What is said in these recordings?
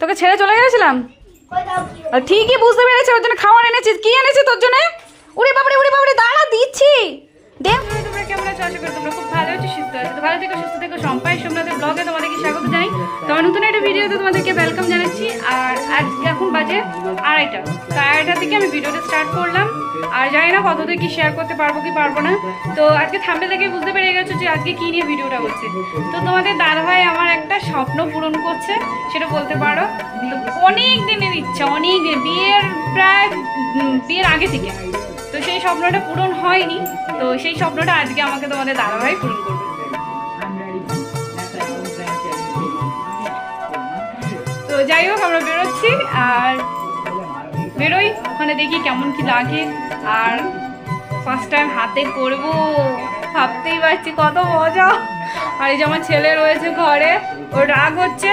তোকে ছেড়ে চলে গেছিলাম? ঠিকই বুঝতে পেরেছি, ওর জন্য খাওয়ার এনেছিস। কি এনেছিস তোর জন্য? উড়ে বাবরে উড়ে বাবরে দাঁড়া, দিচ্ছি। দে তোমরা কেমন আছো? আশা করি তোমরা খুব ভালো আছো, সুস্থ আছো। তো ভালো থেকো, সুস্থ থেকো। সম্পাই সোমনাথের ব্লগে তোমাদেরকে স্বাগত জানাই। তো আমার নতুন একটা ভিডিওতে তোমাদেরকে ওয়েলকাম জানাচ্ছি। আর আজ এখন বাজে আড়াইটা। তো আড়াইটার দিকে আমি ভিডিওটা স্টার্ট করলাম। আর জানি না কত কি শেয়ার করতে পারব কি পারব না। তো আজকে থামলে থেকে বুঝতে পেরে গেছো যে আজকে কি নিয়ে ভিডিওটা হচ্ছে। তো তোমাদের দাদাভাই আমার একটা স্বপ্ন পূরণ করছে, সেটা বলতে পারো। অনেক দিনের ইচ্ছা, অনেক বিয়ের প্রায় বিয়ের আগে থেকে। তো সেই স্বপ্নটা পূরণ হয়নি। তো সেই স্বপ্নটা আজকে আমাকে তোমাদের দাদাভাই পূরণ করবে। তো যাই হোক, আমরা বেরোচ্ছি আর বেরোই। ওখানে দেখি কেমন কি লাগে। আর ফার্স্ট টাইম হাতে করব। ভাবতেই পারছি কত মজা। আর এই যে আমার ছেলে রয়েছে ঘরে, ওর রাগ হচ্ছে।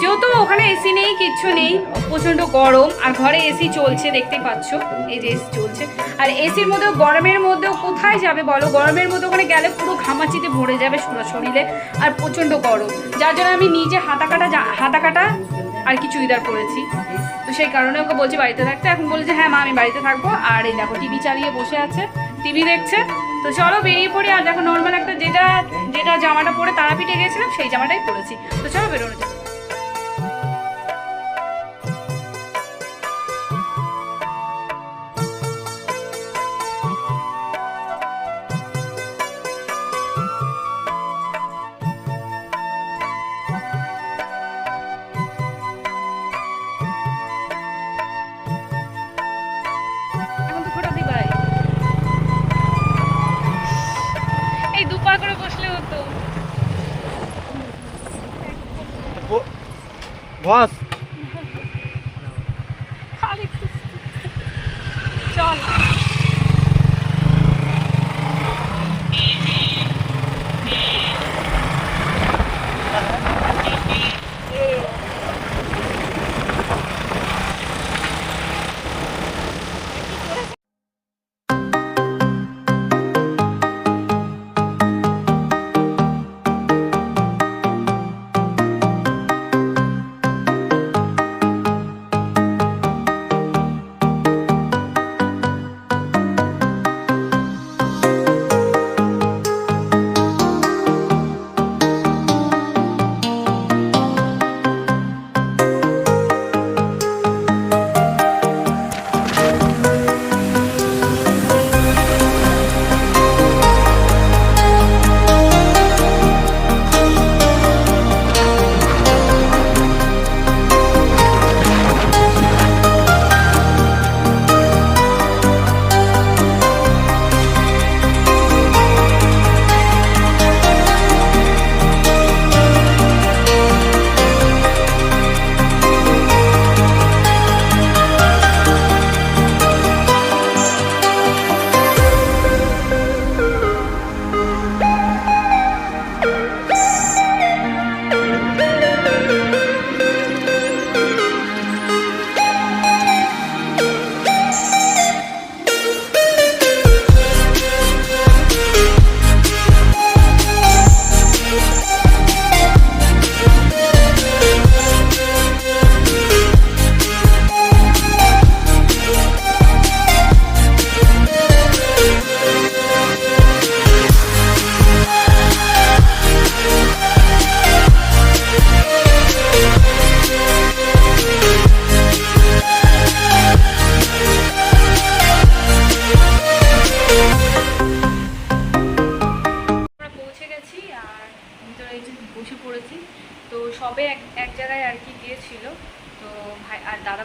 যেহেতু ওখানে এসি নেই, কিচ্ছু নেই। প্রচণ্ড গরম, আর ঘরে এসি চলছে, দেখতে পাচ্ছ। এই যে এসি চলছে। আর এসির মধ্যেও, গরমের মধ্যেও কোথায় যাবে বলো? গরমের মধ্যে ওখানে গেলে পুরো ঘামাচিতে ভরে যাবে পুরো শরীরে, আর প্রচণ্ড গরম। যার জন্য আমি নিজে হাতা কাটা হাতা কাটা আর কি চুড়িদার পরেছি। তো সেই কারণে ওকে বলছি বাড়িতে থাকতে। এখন বলেছে হ্যাঁ মা, আমি বাড়িতে থাকব। আর এই দেখো, টিভি চালিয়ে বসে আছে, টিভি দেখছে। তো চলো বেরিয়ে পড়ি। আর দেখো নর্মাল একটা যেটা যেটা জামাটা পরে তারাপীঠে গেছিলাম, সেই জামাটাই পরেছি। তো চলো বেরোনো যাক। বস খালি চল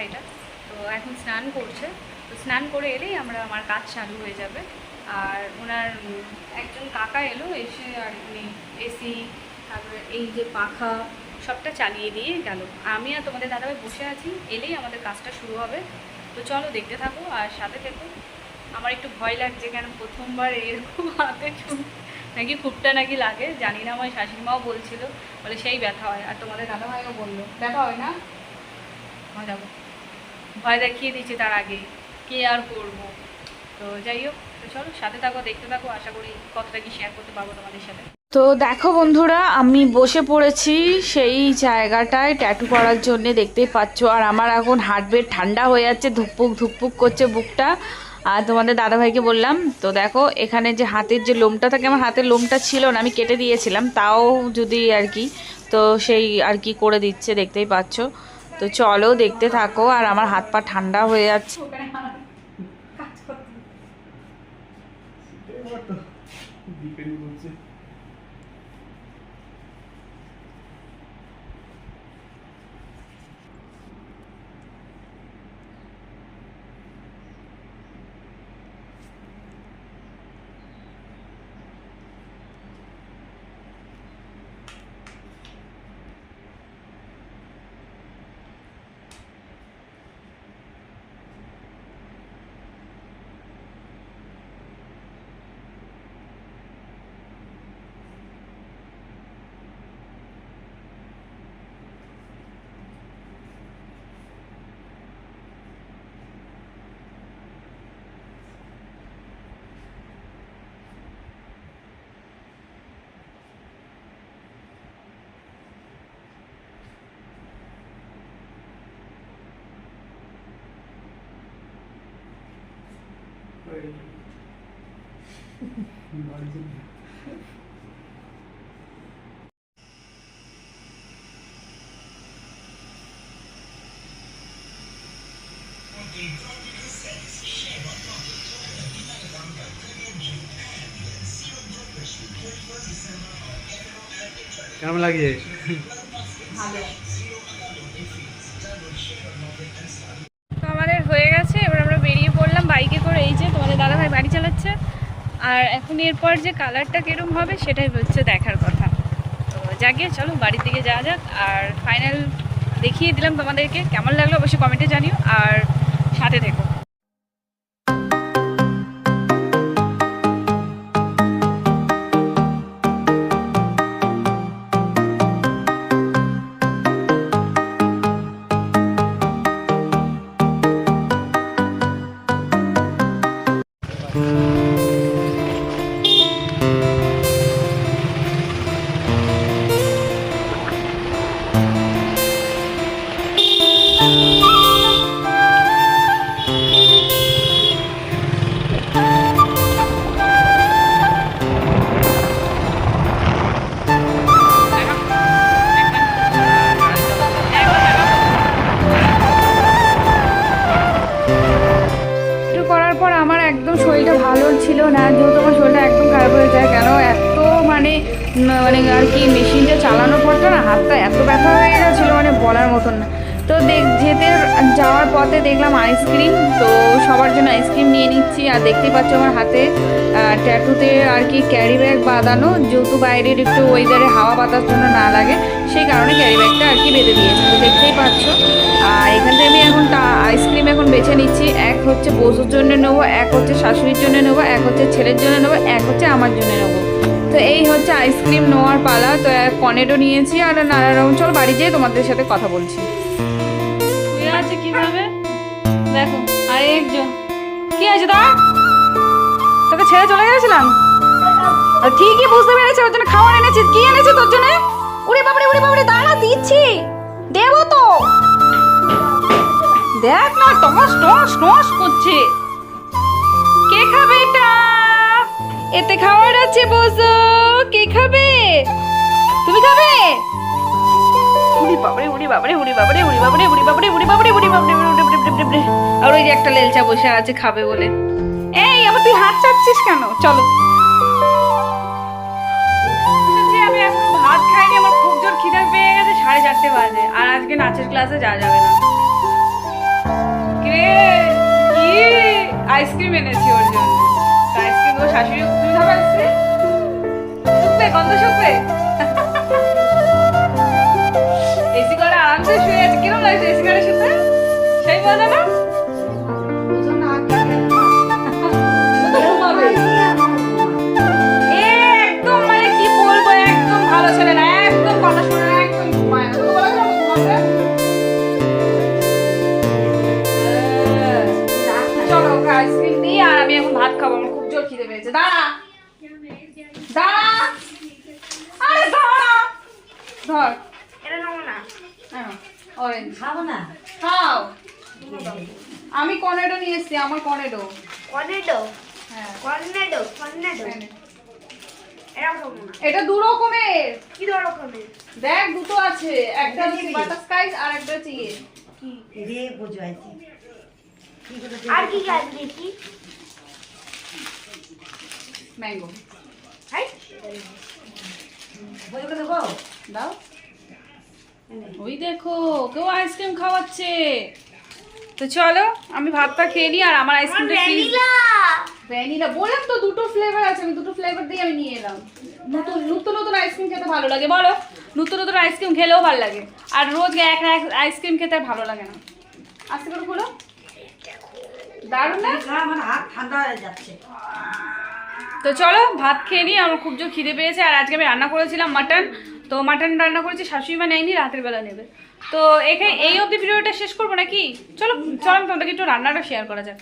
ভাইটা। তো এখন স্নান করছে। তো স্নান করে এলেই আমরা আমার কাজ চালু হয়ে যাবে। আর ওনার একজন কাকা এলো, এসে আর উনি এসি, তারপরে এই যে পাখা, সবটা চালিয়ে দিয়ে গেল। আমি আর তোমাদের দাদাভাই বসে আছি, এলেই আমাদের কাজটা শুরু হবে। তো চলো দেখতে থাকো আর সাথে থেকো। আমার একটু ভয় লাগছে কেন প্রথমবার এরকম হাতে নাকি খুবটা নাকি লাগে, জানি না, আমার শাশুড়িমাও বলছিল। বলে সেই ব্যথা হয়। আর তোমাদের দাদা ভাইও বলল, ব্যথা হয় না? যাব। ভয় দেখিয়ে দিচ্ছে তার আগে। কে আর করব? তো যাই হোক, তো চলো সাথে থাকো, দেখতে থাকো, আশা করি কতটা কি শেয়ার করতে পারব তোমাদের সাথে। তো দেখো বন্ধুরা, আমি বসে পড়েছি সেই জায়গাটায় ট্যাটু করার জন্য, দেখতেই পাচ্ছ। আর আমার এখন হার্টবিট ঠান্ডা হয়ে যাচ্ছে, ধুকপুক ধুকপুক করছে বুকটা। আর তোমাদের দাদাভাইকে বললাম, তো দেখো, এখানে যে হাতের যে লোমটা থাকে, আমার হাতের লোমটা ছিল না, আমি কেটে দিয়েছিলাম, তাও যদি আর কি, তো সেই আর কি করে দিচ্ছে, দেখতেই পাচ্ছ। তো চলো দেখতে থাকো আর আমার হাত পা ঠান্ডা হয়ে যাচ্ছে। করছে কেমন লাগে তো আর এখন এরপর যে কালারটা কেরম হবে সেটাই হচ্ছে দেখার কথা। তো যাকে চলো, বাড়ির দিকে যাওয়া যাক আর ফাইনাল দেখিয়ে দিলাম তোমাদেরকে। কেমন লাগল অবশ্যই কমেন্টে জানিও আর সাথে থেকো। মানে আর কি মেশিনটা চালানোর পরটা না হাতটা এত ব্যথা হয়ে গেছিল মানে বলার মতন না। তো দেখ, যেতে যাওয়ার পথে দেখলাম আইসক্রিম তো সবার জন্য আইসক্রিম নিয়ে নিচ্ছি। আর দেখতেই পাচ্ছ আমার হাতে ট্যাটুতে আর কি ক্যারি ব্যাগ বাঁধানো, যেহেতু বাইরের একটু ওয়েদারে হাওয়া বাতাস জন্য না লাগে, সেই কারণে ক্যারি ব্যাগটা আর কি বেঁধে দিয়েছি। তো দেখতেই পাচ্ছ, আর এখান থেকে আমি এখন আইসক্রিম এখন বেছে নিচ্ছি। এক হচ্ছে বসুর জন্য নেব, এক হচ্ছে শাশুড়ির জন্য নেব, এক হচ্ছে ছেলের জন্য নেব, এক হচ্ছে আমার জন্য নেব। তো এই হচ্ছে আইসক্রিম নেওয়ার পালা। তো এক কনেডো নিয়েছি আর নানা রকম চল বাড়ি যেয়ে তোমাদের সাথে কথা বলছি। শুয়ে আছে কীভাবে? দেখো আর একজন কি আছে দা তোকে ছেড়ে চলে গেছিলাম? আর ঠিকই বুঝতে পেরেছি, ওর জন্য খাবার এনেছি কি এনেছি তোর জন্য? উড়ে বাবারে উড়ে বাবারে দাঁড়া, দিচ্ছি। দেবো তো। দেখ না, টস টস টস করছে। কে খাবে এটা? এতে খাওয়ার আছে বোঝো। কে খাবে? তুমি খাবে? বাবরে আর ওই যে একটা লেলচা বসে আছে খাবে বলে। এই আবার তুই হাত চাচ্ছিস কেন? চলো। আমি এখন ভাত খাইনি আমার খুব জোর খিদে গেছে সাড়ে চারটে বাজে। আর আজকে নাচের ক্লাসে যাওয়া যাবে না। আইসক্রিম এনেছি ওর জন্য। তো আইসক্রিম ও শাশুড়ি তুমি গন্ধ শুকবে? এসি করে আরামসে শুয়ে আছে। কিরম লাগছে এসি করে শুতে সেই মজা না? আমি কর্নেডো নিয়ে এসেছি আমার কর্নেডো। কর্নেডো? হ্যাঁ। কর্নেডো কর্নেডো? এটা দু রকমের। কি ধরনের দেখ দুটো আছে। একটা হচ্ছে আর একটা হচ্ছে ইয়ে। কি? রে বোঝো আছে কি করে আর কি দেখি? ম্যাঙ্গো। হাই। দেবো? দাও। ওই দেখো কেউ আইসক্রিম খাওয়াচ্ছে। তো চলো আমি ভাতটা খেয়ে নিই আর আমার আইসক্রিমটা ভ্যানিলা। ভ্যানিলা বললাম তো দুটো ফ্লেভার আছে আমি দুটো ফ্লেভার দিয়ে আমি নিয়ে এলাম। নতুন নতুন নতুন আইসক্রিম খেতে ভালো লাগে বলো। নতুন নতুন আইসক্রিম খেলেও ভালো লাগে। আর রোজ এক এক আইসক্রিম খেতে ভালো লাগে না। আস্তে করে খুলো দারুণ না আমার হাত ঠান্ডা হয়ে যাচ্ছে। তো চলো ভাত খেয়ে নিই আমার খুব জোর খিদে পেয়েছে। আর আজকে আমি রান্না করেছিলাম মাটন। তো মাটন রান্না করেছি শাশুড়ি মা নেয়নি রাতের বেলা নেবে। তো এখানে এই অবধি ভিডিওটা শেষ করব নাকি? চলো চলো আমি তোমাদেরকে একটু রান্নাটা শেয়ার করা যাক।